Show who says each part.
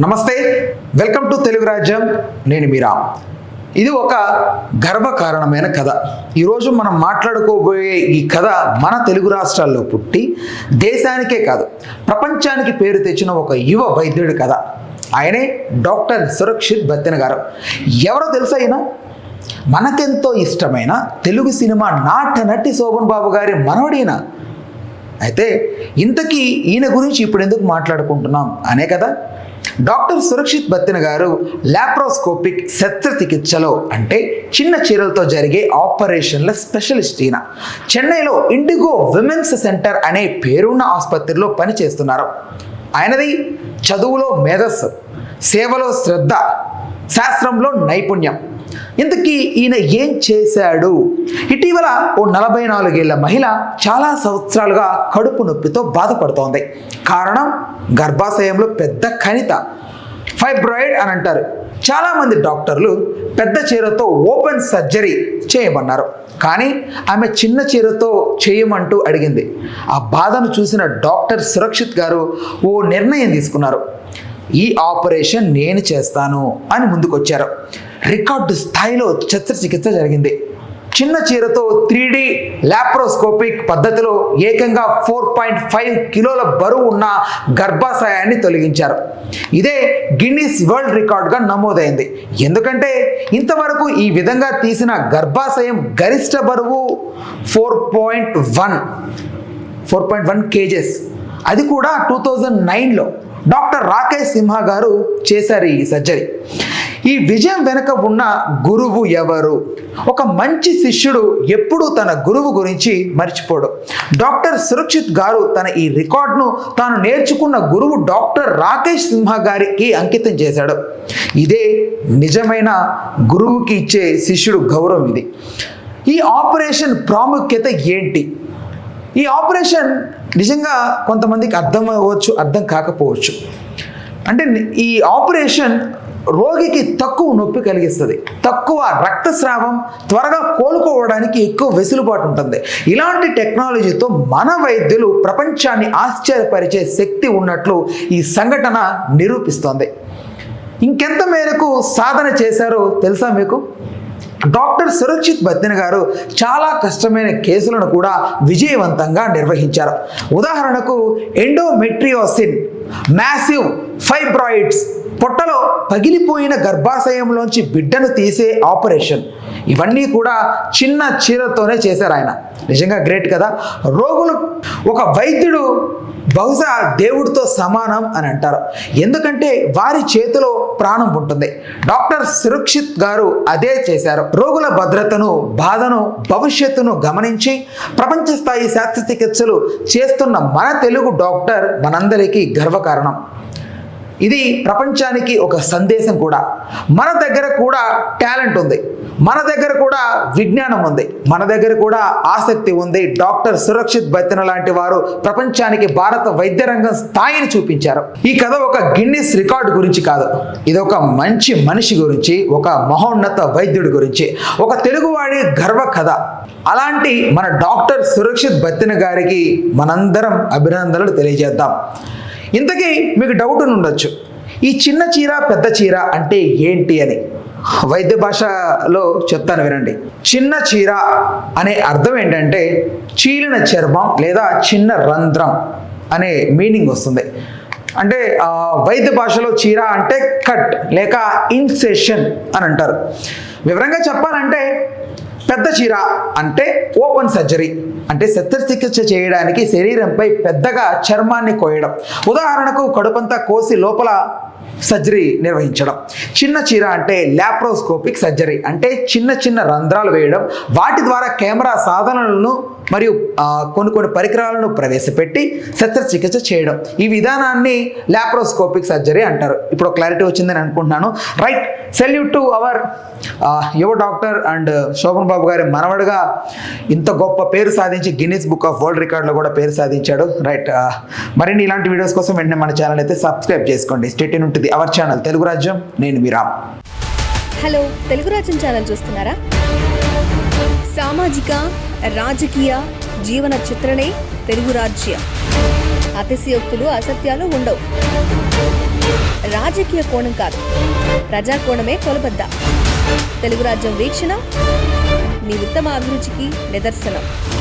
Speaker 1: నమస్తే welcome to Telugu రాజ్యం నేను మీరా. ఇది ఒక గర్వకారణమైన కథ. ఈరోజు మనం మాట్లాడుకోబోయే ఈ కథ మన తెలుగు రాష్ట్రాల్లో పుట్టి దేశానికే కాదు ప్రపంచానికి పేరు తెచ్చిన ఒక యువ వైద్యుడి కథ. ఆయనే డాక్టర్ సురక్షిత్ బత్తెన గారు. ఎవరో తెలుసైనా మనకెంతో ఇష్టమైన తెలుగు సినిమా నాట నటి శోభన్ బాబు గారి మనవడీన అయితే ఇంతకీ ఈయన గురించి ఇప్పుడు ఎందుకు మాట్లాడుకుంటున్నాం? అనే కదా? డాక్టర్ సురక్షిత్ బత్తిన గారు లాప్రోస్కోపిక్ శస్త్రచికిత్సలో అంటే చిన్న చీరలతో జరిగే ఆపరేషన్ల స్పెషలిస్ట్ ఈయన. చెన్నైలో ఇండిగో విమెన్స్ సెంటర్ అనే పేరున్న ఆసుపత్రిలో పనిచేస్తున్నారు. ఆయనది చదువులో మేధస్సు సేవలో శ్రద్ధ శాస్త్రంలో నైపుణ్యం. ఇంతకీ ఈయన ఏం చేశాడు? ఇటీవల ఓ నలభై నాలుగేళ్ళ మహిళ చాలా సంవత్సరాలుగా కడుపు నొప్పితో బాధపడుతోంది. కారణం గర్భాశయంలో పెద్ద కణిత ఫైబ్రాయిడ్ అని అంటారు. చాలామంది డాక్టర్లు పెద్ద చీరతో ఓపెన్ సర్జరీ చేయమన్నారు. కానీ ఆమె చిన్న చీరతో చేయమంటూ అడిగింది. ఆ బాధను చూసిన డాక్టర్ సురక్షిత్ గారు ఓ నిర్ణయం తీసుకున్నారు. ఈ ఆపరేషన్ నేను చేస్తాను అని ముందుకొచ్చారు. రికార్డు స్థాయిలో శస్త్రచికిత్స జరిగింది. చిన్న చీరతో త్రీ డి లాప్రోస్కోపిక్ పద్ధతిలో ఏకంగా ఫోర్ పాయింట్ ఫైవ్ కిలోల బరువు ఉన్న గర్భాశయాన్ని తొలగించారు. ఇదే గిన్నీస్ వరల్డ్ రికార్డ్గా నమోదైంది. ఎందుకంటే ఇంతవరకు ఈ విధంగా తీసిన గర్భాశయం గరిష్ట బరువు four point one four point one kgs. అది కూడా టూ థౌజండ్ నైన్లో డాక్టర్ రాకేష్ సింహ గారు చేశారు ఈ సర్జరీ. ఈ విజయం వెనుక ఉన్న గురువు ఎవరు? ఒక మంచి శిష్యుడు ఎప్పుడూ తన గురువు గురించి మర్చిపోడు. డాక్టర్ సురక్షిత్ గారు తన ఈ రికార్డును తాను నేర్చుకున్న గురువు డాక్టర్ రాకేష్ సింహ గారికి అంకితం చేశాడు. ఇదే నిజమైన గురువుకి ఇచ్చే శిష్యుడు గౌరవం ఇది. ఈ ఆపరేషన్ ప్రాముఖ్యత ఏంటి? ఈ ఆపరేషన్ నిజంగా కొంతమందికి అర్థం అవ్వచ్చు అర్థం కాకపోవచ్చు. అంటే ఈ ఆపరేషన్ రోగికి తక్కువ నొప్పి కలిగిస్తుంది. తక్కువ రక్తస్రావం త్వరగా కోలుకోవడానికి ఎక్కువ వెసులుబాటు ఉంటుంది. ఇలాంటి టెక్నాలజీతో మన వైద్యులు ప్రపంచాన్ని ఆశ్చర్యపరిచే శక్తి ఉన్నట్లు ఈ సంఘటన నిరూపిస్తోంది. ఇంకెంత మేరకు సాధన చేశారో తెలుసా మీకు? డాక్టర్ సురక్షిత్ బత్తిన గారు చాలా కష్టమైన కేసులను కూడా విజయవంతంగా నిర్వహించారు. ఉదాహరణకు ఎండోమెట్రియోసిన్ మ్యాసివ్ ఫైబ్రాయిడ్స్ పొట్టలో పగిలిపోయిన గర్భాశయంలోంచి బిడ్డను తీసే ఆపరేషన్. ఇవన్నీ కూడా చిన్న చీరతోనే చేశారు ఆయన. నిజంగా గ్రేట్ కదా. రోగులు ఒక వైద్యుడు బహుశా దేవుడితో సమానం అని అంటారు. ఎందుకంటే వారి చేతిలో ప్రాణం ఉంటుంది. డాక్టర్ సురక్షిత్ గారు అదే చేశారు. రోగుల భద్రతను బాధను భవిష్యత్తును గమనించి ప్రపంచ స్థాయి శస్త్రచికిత్సలు చేస్తున్న మన తెలుగు డాక్టర్ మనందరికీ గర్వకారణం. ఇది ప్రపంచానికి ఒక సందేశం కూడా. మన దగ్గర కూడా టాలెంట్ ఉంది. మన దగ్గర కూడా విజ్ఞానం ఉంది. మన దగ్గర కూడా ఆసక్తి ఉంది. డాక్టర్ సురక్షిత్ బత్తెన లాంటి వారు ప్రపంచానికి భారత వైద్య రంగం స్థాయిని చూపించారు. ఈ కథ ఒక గిన్నిస్ రికార్డ్ గురించి కాదు. ఇది ఒక మంచి మనిషి గురించి ఒక మహోన్నత వైద్యుడి గురించి. ఒక తెలుగువాడి గర్వ కథ. అలాంటి మన డాక్టర్ సురక్షిత్ బత్తెన గారికి మనందరం అభినందనలు తెలియజేద్దాం. ఇంతకీ మీకు డౌట్ ఉండొచ్చు. ఈ చిన్న చీర పెద్ద చీర అంటే ఏంటి అని. వైద్య భాషలో చెప్తాను వినండి. చిన్న చీర అనే అర్థం ఏంటంటే చీలిన చర్మం లేదా చిన్న రంధ్రం అనే మీనింగ్ వస్తుంది. అంటే వైద్య భాషలో చీర అంటే కట్ లేక ఇన్సెషన్ అని అంటారు. వివరంగా చెప్పాలంటే పెద్ద చీర అంటే ఓపెన్ సర్జరీ. అంటే శస్త్రచికిత్స చేయడానికి శరీరంపై పెద్దగా చర్మాన్ని కోయడం. ఉదాహరణకు కడుపంతా కోసి లోపల సర్జరీ నిర్వహించడం. చిన్న చీర అంటే ల్యాప్రోస్కోపిక్ సర్జరీ. అంటే చిన్న చిన్న రంధ్రాలు వేయడం. వాటి ద్వారా కెమెరా సాధనలను మరియు కొన్ని కొన్ని పరికరాలను ప్రవేశపెట్టి శస్త్రచికిత్స చేయడం. ఈ విధానాన్ని లాప్రోస్కోపిక్ సర్జరీ అంటారు. ఇప్పుడు క్లారిటీ వచ్చిందని అనుకుంటున్నాను. రైట్ సెల్యూట్ టు అవర్ యువ డాక్టర్ అండ్ శోభన్ బాబు గారి మనవడుగా ఇంత గొప్ప పేరు సాధించి గిన్నిస్ బుక్ ఆఫ్ వరల్డ్ రికార్డులో కూడా పేరు సాధించాడు. రైట్ మరిన్ని ఇలాంటి వీడియోస్ కోసం వెంటనే మన ఛానల్ అయితే సబ్స్క్రైబ్ చేసుకోండి. స్టేట్ ఉంటుంది అవర్ ఛానల్ తెలుగు రాజ్యం నేను మీ రామ్.
Speaker 2: హలో తెలుగు రాజ్యం ఛానల్ చూస్తున్నారా? సామాజిక రాజకీయ జీవన చిత్రణే తెలుగు రాజ్యం. అతిశయోక్తులు అసత్యాలు ఉండవు. రాజకీయ కోణం కాదు. ప్రజా కోణమే కొలబద్ద. తెలుగు రాజ్యం వీక్షణ మీ ఉత్తమ అభిరుచికి నిదర్శనం.